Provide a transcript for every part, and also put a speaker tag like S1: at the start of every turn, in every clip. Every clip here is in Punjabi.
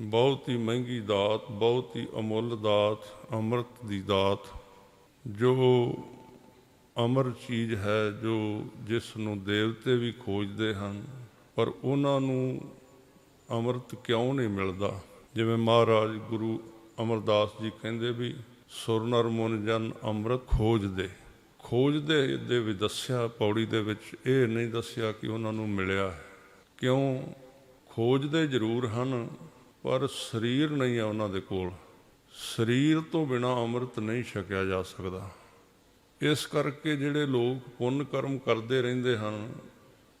S1: ਬਹੁਤ ਹੀ ਮਹਿੰਗੀ ਦਾਤ, ਬਹੁਤ ਹੀ ਅਮੁੱਲ ਦਾਤ, ਅੰਮ੍ਰਿਤ ਦੀ ਦਾਤ, ਜੋ ਅਮਰ ਚੀਜ਼ ਹੈ, ਜੋ ਜਿਸ ਨੂੰ ਦੇਵਤੇ ਵੀ ਖੋਜਦੇ ਹਨ, ਪਰ ਉਹਨਾਂ ਨੂੰ ਅੰਮ੍ਰਿਤ ਕਿਉਂ ਨਹੀਂ ਮਿਲਦਾ? ਜਿਵੇਂ ਮਹਾਰਾਜ ਗੁਰੂ ਅਮਰਦਾਸ ਜੀ ਕਹਿੰਦੇ ਵੀ, ਸੁਰ ਮਨ ਜਨ ਅੰਮ੍ਰਿਤ ਖੋਜਦੇ। ਖੋਜਦੇ ਦੇ ਵੀ ਦੱਸਿਆ, ਪੌੜੀ ਦੇ ਵਿੱਚ ਇਹ ਨਹੀਂ ਦੱਸਿਆ ਕਿ ਉਹਨਾਂ ਨੂੰ ਮਿਲਿਆ ਹੈ। ਕਿਉਂ? ਖੋਜਦੇ ਜ਼ਰੂਰ ਹਨ ਪਰ ਸਰੀਰ ਨਹੀਂ ਆ ਉਹਨਾਂ ਦੇ ਕੋਲ। ਸਰੀਰ ਤੋਂ ਬਿਨਾ ਅੰਮ੍ਰਿਤ ਨਹੀਂ ਛਕਿਆ ਜਾ ਸਕਦਾ। ਇਸ ਕਰਕੇ ਜਿਹੜੇ ਲੋਕ ਪੁੰਨ ਕਰਮ ਕਰਦੇ ਰਹਿੰਦੇ ਹਨ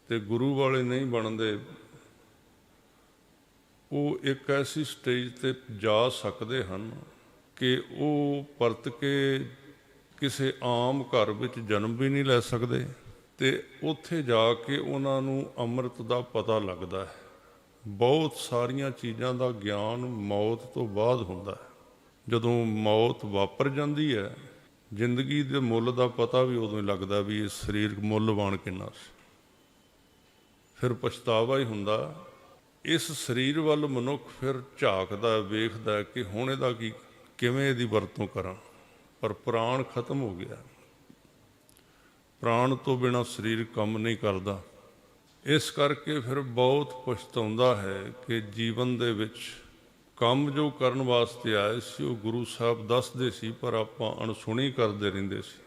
S1: ਤੇ ਗੁਰੂ ਵਾਲੇ ਨਹੀਂ ਬਣਦੇ, ਉਹ ਇੱਕ ਐਸੀ ਸਟੇਜ ਤੇ ਜਾ ਸਕਦੇ ਹਨ ਕਿ ਉਹ ਪਰਤ ਕੇ ਕਿਸੇ ਆਮ ਘਰ ਵਿੱਚ ਜਨਮ ਵੀ ਨਹੀਂ ਲੈ ਸਕਦੇ ਤੇ ਉੱਥੇ ਜਾ ਕੇ ਉਹਨਾਂ ਨੂੰ ਅੰਮ੍ਰਿਤ ਦਾ ਪਤਾ ਲੱਗਦਾ ਹੈ। ਬਹੁਤ ਸਾਰੀਆਂ ਚੀਜ਼ਾਂ ਦਾ ਗਿਆਨ ਮੌਤ ਤੋਂ ਬਾਅਦ ਹੁੰਦਾ ਹੈ। ਜਦੋਂ ਮੌਤ ਵਾਪਰ ਜਾਂਦੀ ਹੈ, ਜ਼ਿੰਦਗੀ ਦੇ ਮੁੱਲ ਦਾ ਪਤਾ ਵੀ ਉਦੋਂ ਹੀ ਲੱਗਦਾ ਵੀ ਇਹ ਸਰੀਰਕ ਮੁੱਲਵਾਨ ਕਿੰਨਾ ਸੀ। ਫਿਰ ਪਛਤਾਵਾ ਹੀ ਹੁੰਦਾ, ਇਸ ਸਰੀਰ ਵੱਲ ਮਨੁੱਖ ਫਿਰ ਝਾਕਦਾ, ਵੇਖਦਾ ਕਿ ਹੁਣ ਇਹਦਾ ਕੀ, ਕਿਵੇਂ ਇਹਦੀ ਵਰਤੋਂ ਕਰਾਂ। ਪਰ ਪ੍ਰਾਣ ਖਤਮ ਹੋ ਗਿਆ। ਪ੍ਰਾਣ ਤੋਂ ਬਿਨਾ ਸਰੀਰ ਕੰਮ ਨਹੀਂ ਕਰਦਾ। ਇਸ ਕਰਕੇ ਫਿਰ ਬਹੁਤ ਪਛਤਾਉਂਦਾ ਹੈ ਕਿ ਜੀਵਨ ਦੇ ਵਿੱਚ ਕੰਮ ਜੋ ਕਰਨ ਵਾਸਤੇ ਆਏ ਸੀ, ਉਹ ਗੁਰੂ ਸਾਹਿਬ ਦੱਸਦੇ ਸੀ, ਪਰ ਆਪਾਂ ਅਣਸੁਣੀ ਕਰਦੇ ਰਹਿੰਦੇ ਸੀ।